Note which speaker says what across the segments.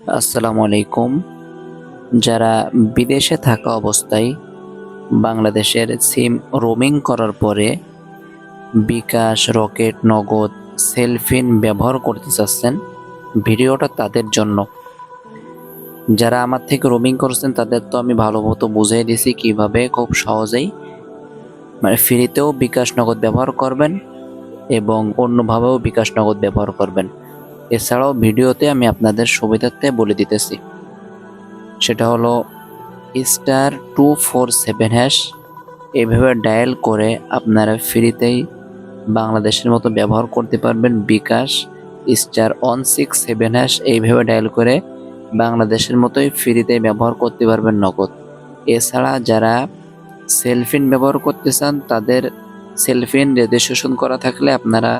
Speaker 1: আসসালামু আলাইকুম। যারা বিদেশে থাকা অবস্থায় বাংলাদেশের সিম রোমিং করার পরে বিকাশ, রকেট, নগদ, সেলফিন ব্যবহার করতে চাচ্ছেন, ভিডিওটা তাদের জন্য। যারা আমার থেকে রোমিং করছেন, তাদের তো আমি ভালো মতো বুঝিয়ে দিছি কীভাবে, খুব সহজেই। মানে ফ্রিতেও বিকাশ নগদ ব্যবহার করবেন এবং অন্যভাবেও বিকাশ নগদ ব্যবহার করবেন। এছাড়াও ভিডিওতে আমি আপনাদের সুবিধার্থে বলে দিতেছি। সেটা হলো star two four seven hash, এভাবে ডায়াল করে আপনারা ফ্রিতেই বাংলাদেশের মতো ব্যবহার করতে পারবেন bKash star one six seven hash, এইভাবে ডায়াল করে বাংলাদেশের মতোই ফ্রিতে ব্যবহার করতে পারবেন নগদ। এছাড়া যারা সেলফিন ব্যবহার করতে চান, তাদের সেলফিন রেজিস্ট্রেশন করা থাকলে আপনারা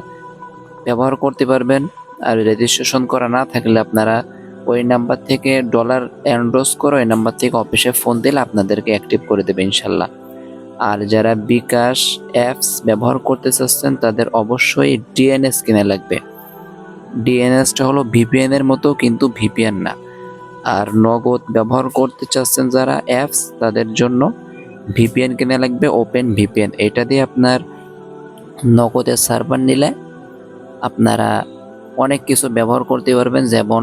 Speaker 1: ব্যবহার করতে পারবেন। আর রেজিস্ট্রেশন করা না থাকলে আপনারা ওই নাম্বার থেকে ডলার এনরোস করে ওই নাম্বার থেকে অফিসে ফোন দিলে আপনাদেরকে অ্যাক্টিভ করে দেবে ইনশাল্লাহ। আর যারা বিকাশ অ্যাপস ব্যবহার করতে চাচ্ছেন, তাদের অবশ্যই ডিএনএস কিনে লাগবে। ডিএনএসটা হলো ভিপিএন এর মতো, কিন্তু ভিপিএন না। আর নগদ ব্যবহার করতে চাচ্ছেন যারা অ্যাপস তাদের জন্য ভিপিএন কিনে লাগবে ওপেন ভিপিএন এটা দিয়ে আপনার নগদের সার্ভার নিলে আপনারা অনেক কিছু ব্যবহার করতে পারবেন, যেমন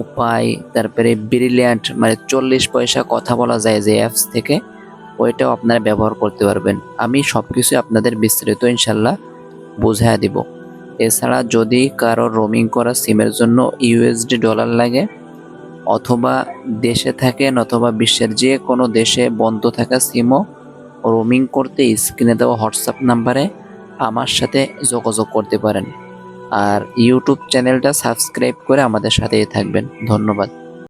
Speaker 1: উপায়, তারপরে ব্রিলিয়ান্ট মানে চল্লিশ পয়সা কথা বলা যায় যে অ্যাপস থেকে, ওইটাও আপনারা ব্যবহার করতে পারবেন। আমি সব কিছু আপনাদের বিস্তারিত ইনশাল্লাহ বুঝাইয়া দিব। এছাড়া যদি কারও রোমিং করা সিমের জন্য ইউএসডি ডলার লাগে, অথবা দেশে থাকেন অথবা বিশ্বের যে কোনো দেশে বন্ধ থাকা সিমও রোমিং করতে স্ক্রিনে দেওয়া হোয়াটসঅ্যাপ নাম্বারে আমার সাথে যোগাযোগ করতে পারেন। আর ইউটিউব চ্যানেলটা সাবস্ক্রাইব করে আমাদের সাথেই থাকবেন। ধন্যবাদ।